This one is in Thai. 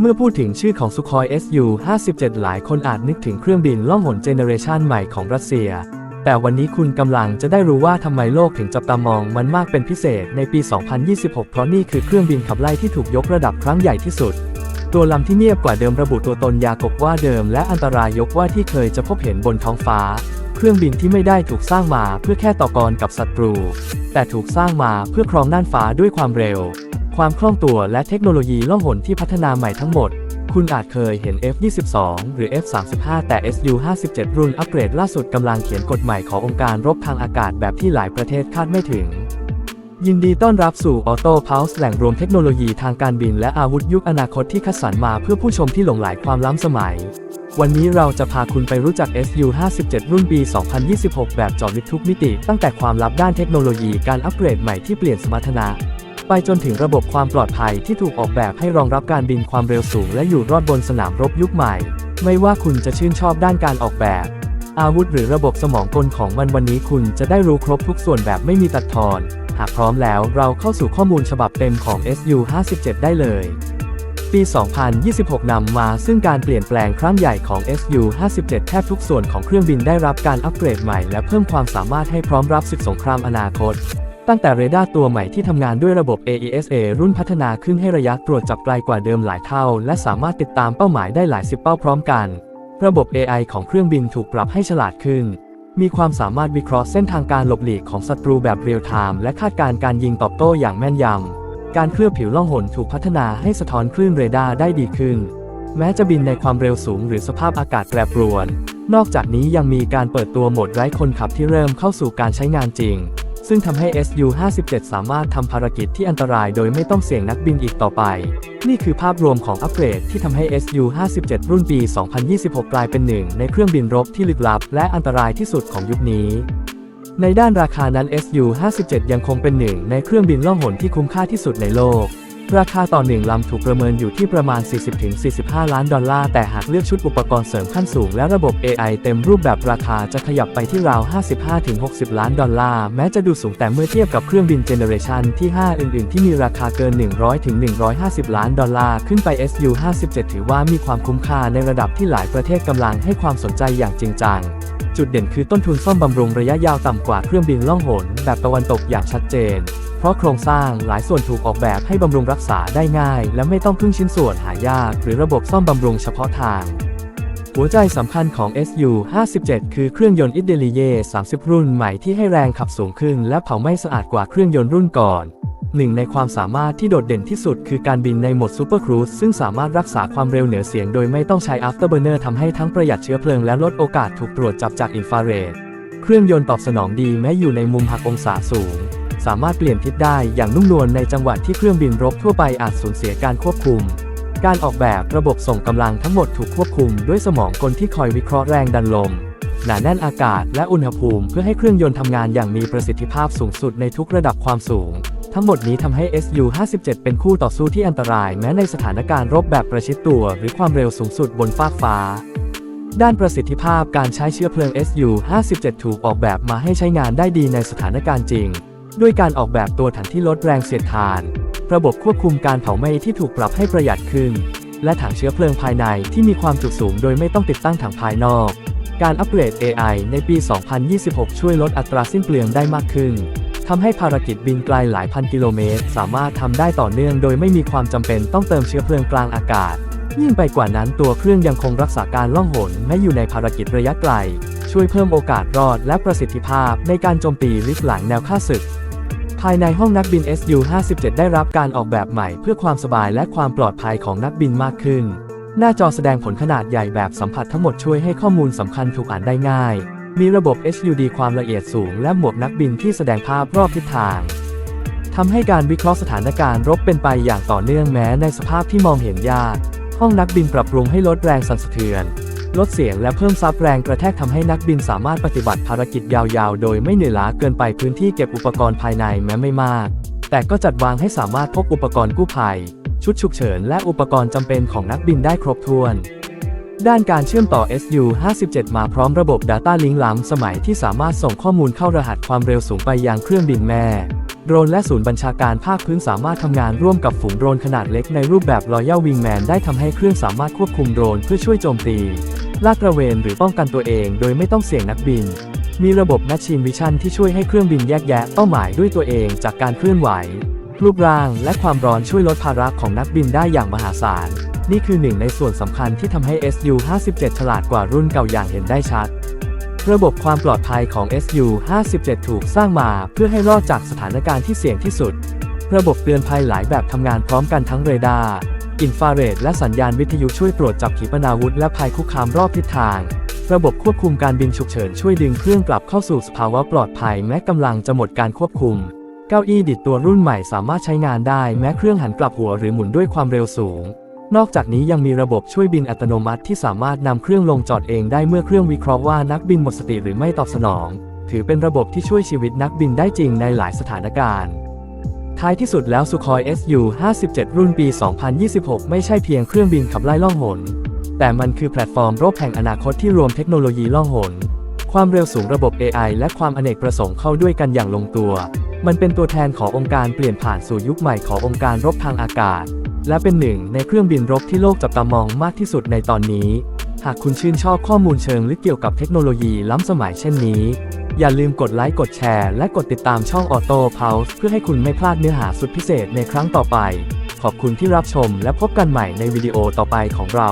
เมื่อพูดถึงชื่อของสุคอย Su-57 หลายคนอาจนึกถึงเครื่องบินล่องหนเจเนเรชันใหม่ของรัสเซีย แต่วันนี้คุณกำลังจะได้รู้ว่าทำไมโลกถึงจับตามองมันมากเป็นพิเศษในปี 2026 เพราะนี่คือเครื่องบินขับไล่ที่ถูกยกระดับครั้งใหญ่ที่สุด ตัวลำที่เงียบกว่าเดิมระบุตัวตนยากบว่าเดิมและอันตรายยกว่าที่เคยจะพบเห็นบนท้องฟ้า เครื่องบินที่ไม่ได้ถูกสร้างมาเพื่อแค่ต่อกรกับศัตรู แต่ถูกสร้างมาเพื่อครองน่านฟ้าด้วยความเร็ว ความคล่องตัวและเทคโนโลยีล่องหนที่พัฒนาใหม่ทั้งหมด คุณอาจเคยเห็น F-22 หรือ F-35 แต่ Su-57 รุ่นอัปเกรดล่าสุดกำลังเขียนกฎใหม่ขององค์การรบทางอากาศแบบที่หลายประเทศคาดไม่ถึงยินดีต้อนรับสู่ออโต้พาวส์แหล่งรวมเทคโนโลยีทางการบินและอาวุธยุคอนาคตที่คัดสรรมาเพื่อผู้ชมที่หลงไหลความล้ำสมัย วันนี้เราจะพาคุณไปรู้จัก Su-57 รุ่นปี 2026 แบบจอดลึกทุกมิติ ตั้งแต่ความลับด้านเทคโนโลยีการอัปเกรดใหม่ที่เปลี่ยนสมรรถนะ ไปจนถึงระบบความปลอดภัยที่ถูกออกแบบให้รองรับการบินความเร็วสูง และอยู่รอดบนสนามรบยุคใหม่ ไม่ว่าคุณจะชื่นชอบด้านการออกแบบ อาวุธหรือระบบสมองกลของมันวันนี้คุณจะได้รู้ครบทุกส่วนแบบไม่มีตัดทอน หากพร้อมแล้วเราเข้าสู่ข้อมูลฉบับเต็มของ Su-57 ได้เลย ปี 2026 นำมาซึ่งการเปลี่ยนแปลงครั้งใหญ่ของ Su-57 แทบทุกส่วนของเครื่องบินได้รับการอัปเกรดใหม่และเพิ่มความสามารถให้พร้อมรับศึกสงครามอนาคต ตั้งแต่เรดาร์ตัวใหม่ที่ทำงานด้วยระบบ AESA รุ่นพัฒนาขึ้นให้ระยะตรวจจับไกลกว่าเดิมหลายเท่า และสามารถติดตามเป้าหมายได้หลายสิบเป้าพร้อมกัน ระบบ AI ของเครื่องบินถูกปรับให้ฉลาดขึ้นมีความสามารถวิเคราะห์เส้นทางการหลบหลีกของศัตรูแบบเรียลไทม์และคาดการณ์การยิงตอบโต้อย่างแม่นยำ การเคลือบผิวล่องหนถูกพัฒนาให้สะท้อนคลื่นเรดาร์ได้ดีขึ้น แม้จะบินในความเร็วสูงหรือสภาพอากาศแปรปรวน นอกจากนี้ยังมีการเปิดตัวโหมดไร้คนขับที่เริ่มเข้าสู่การใช้งานจริง ซึ่งทำให้ Su-57 สามารถทำภารกิจที่อันตรายโดยไม่ต้องเสี่ยงนักบินอีกต่อไป นี่คือภาพรวมของอัปเกรดที่ทำให้ Su-57 รุ่นปี 2026 กลายเป็นหนึ่งในเครื่องบินรบที่ลึกลับ และอันตรายที่สุดของยุคนี้ ในด้านราคานั้น Su-57 ยังคงเป็นหนึ่งในเครื่องบินล่องหนที่คุ้มค่าที่สุดในโลก ราคาต่อหนึ่งลำถูกประเมินอยู่ที่ประมาณ 40-45 ล้านดอลลาร์ แต่หากเลือกชุดอุปกรณ์เสริมขั้นสูงและระบบ AI เต็มรูปแบบราคาจะขยับไปที่ราว 55-60 ล้านดอลลาร์ แม้จะดูสูงแต่เมื่อเทียบกับเครื่องบินเจเนเรชันที่ 5 อื่น ๆ ที่มีราคาเกิน 100-150 ล้านดอลลาร์ขึ้นไป Su-57 ถือว่ามีความคุ้มค่าในระดับที่หลายประเทศกำลังให้ความสนใจอย่างจริงจัง จุดเด่นคือต้นทุนซ่อมบำรุงระยะยาวต่ำกว่าเครื่องบินล่องหนแบบตะวันตกอย่างชัดเจน เพราะโครงสร้างหลายส่วนถูกออกแบบให้บำรุงรักษาได้ง่าย และไม่ต้องพึ่งชิ้นส่วนหายาก หรือระบบซ่อมบำรุงเฉพาะทาง หัวใจสำคัญของ Su-57 คือเครื่องยนต์อิตเลีเย30 รุ่นใหม่ที่ให้แรงขับสูงขึ้น และเผาไหม้สะอาดกว่าเครื่องยนต์รุ่นก่อน หนึ่งในความสามารถที่โดดเด่นที่สุดคือการบินในโหมดซูเปอร์ครูซซึ่งสามารถรักษาความเร็วเหนือเสียงโดยไม่ต้องใช้ afterburner ทำให้ทั้งประหยัดเชื้อเพลิงและลดโอกาสถูกตรวจจับจากอินฟราเรด เครื่องยนต์ตอบสนองดีแม้อยู่ในมุมหักองศาสูง สามารถเปลี่ยนทิศได้อย่างนุ่มนวลในจังหวะที่เครื่องบินรบทั่วไปอาจสูญเสียการควบคุม การออกแบบระบบส่งกำลังทั้งหมดถูกควบคุมด้วยสมองกลที่คอยวิเคราะห์แรงดันลมหนาแน่นอากาศและอุณหภูมิเพื่อให้เครื่องยนต์ทำงานอย่างมีประสิทธิภาพสูงสุดในทุกระดับความสูง ทั้งหมดนี้ทำให้ Su-57 เป็นคู่ต่อสู้ที่อันตรายแม้ในสถานการณ์รบแบบประชิดตัว หรือความเร็วสูงสุดบนฟากฟ้า ด้านประสิทธิภาพการใช้เชื้อเพลิง Su-57 ถูกออกแบบมาให้ใช้งานได้ดีในสถานการณ์จริง ด้วยการออกแบบตัวถังที่ลดแรงเสียดทาน ระบบควบคุมการเผาไหม้ที่ถูกปรับให้ประหยัดขึ้น และถังเชื้อเพลิงภายในที่มีความจุสูง โดยไม่ต้องติดตั้งถังภายนอก การอัปเกรด AI ในปี 2026 ช่วยลดอัตราสิ้นเปลืองได้มากขึ้น ทำให้ภารกิจบินไกลหลายพันกิโลเมตร สามารถทำได้ต่อเนื่องโดยไม่มีความจำเป็นต้องเติมเชื้อเพลิงกลางอากาศ ยิ่งไปกว่านั้นตัวเครื่องยังคงรักษาการล่องหนแม้อยู่ในภารกิจระยะไกล ช่วยเพิ่มโอกาสรอดและประสิทธิภาพในการโจมตีลิฟหลังแนวค่าศึก ภายในห้องนักบิน Su-57 ได้รับการออกแบบใหม่เพื่อความสบายและความปลอดภัยของนักบินมากขึ้น หน้าจอแสดงผลขนาดใหญ่แบบสัมผัสทั้งหมดช่วยให้ข้อมูลสำคัญถูกอ่านได้ง่าย มีระบบ HUD ความละเอียดสูงและหมวกนักบินที่แสดงภาพรอบทิศทางทำให้การวิเคราะห์สถานการณ์รบเป็นไปอย่างต่อเนื่องแม้ในสภาพที่มองเห็นยาก ห้องนักบินปรับปรุงให้ลดแรงสั่นสะเทือน ลดเสียงและเพิ่มซับแรงกระแทกทำให้นักบินสามารถปฏิบัติภารกิจยาวๆ โดยไม่เหนื่อยล้าเกินไปพื้นที่เก็บอุปกรณ์ภายในแม้ไม่มาก แต่ก็จัดวางให้สามารถพกอุปกรณ์กู้ภัย ชุดฉุกเฉินและอุปกรณ์จำเป็นของนักบินได้ครบถ้วน ด้านการเชื่อมต่อ SU-57 มาพร้อมระบบ Data Link ล้ำสมัยที่สามารถส่งข้อมูลเข้ารหัสความเร็วสูงไปยังเครื่องบินแม่ โดรนและศูนย์บัญชาการภาคพื้นสามารถทำงานร่วมกับฝูงโดรนขนาดเล็กในรูปแบบ Royal Wingman ได้ทำให้เครื่องสามารถควบคุมโดรนเพื่อช่วยโจมตี ลาดตระเวนหรือป้องกันตัวเองโดยไม่ต้องเสี่ยงนักบิน มีระบบ Machine Vision ที่ช่วยให้เครื่องบินแยกแยะเป้าหมายด้วยตัวเองจากการเคลื่อนไหวรูปร่างและความร้อนช่วยลดภาระของนักบินได้อย่างมหาศาล นี่คือหนึ่งในส่วนสำคัญที่ทำให้ SU-57 ฉลาดกว่ารุ่นเก่าอย่างเห็นได้ชัด ระบบความปลอดภัยของ SU-57 ถูกสร้างมาเพื่อให้รอดจากสถานการณ์ที่เสี่ยงที่สุด ระบบเตือนภัยหลายแบบทำงานพร้อมกันทั้งเรดาร์อินฟราเรดและสัญญาณวิทยุช่วยตรวจจับขีปนาวุธและภัยคุกคามรอบทิศทาง ระบบควบคุมการบินฉุกเฉินช่วยดึงเครื่องกลับเข้าสู่สภาวะปลอดภัยแม้กำลังจะหมดการควบคุม เก้าอี้ดิดตัวรุ่นใหม่สามารถใช้งานได้แม้เครื่องหันกลับหัวหรือหมุนด้วยความเร็วสูง นอกจากนี้ยังมีระบบช่วยบินอัตโนมัติที่สามารถนำเครื่องลงจอดเองได้เมื่อเครื่องวิเคราะห์ว่านักบินหมดสติหรือไม่ตอบสนอง ถือเป็นระบบที่ช่วยชีวิตนักบินได้จริงในหลายสถานการณ์ ท้ายที่สุดแล้วสุคอย SU-57 รุ่นปี 2026 ไม่ใช่เพียงเครื่องบินขับไล่ล่องหน แต่มันคือแพลตฟอร์มรบแห่งอนาคตที่รวมเทคโนโลยีล่องหน ความเร็วสูงระบบ AI และความอเนกประสงค์เข้าด้วยกันอย่างลงตัว มันเป็นตัวแทนขององค์การเปลี่ยนผ่านสู่ยุคใหม่ขององค์การรบทางอากาศ และเป็นหนึ่งในเครื่องบินรบที่โลกจับตามองมากที่สุดในตอนนี้ หากคุณชื่นชอบข้อมูลเชิงลึกเกี่ยวกับเทคโนโลยีล้ำสมัยเช่นนี้ อย่าลืมกดไลค์กดแชร์และกดติดตามช่อง Auto Pulse เพื่อให้คุณไม่พลาดเนื้อหาสุดพิเศษในครั้งต่อไป ขอบคุณที่รับชมและพบกันใหม่ในวิดีโอต่อไปของเรา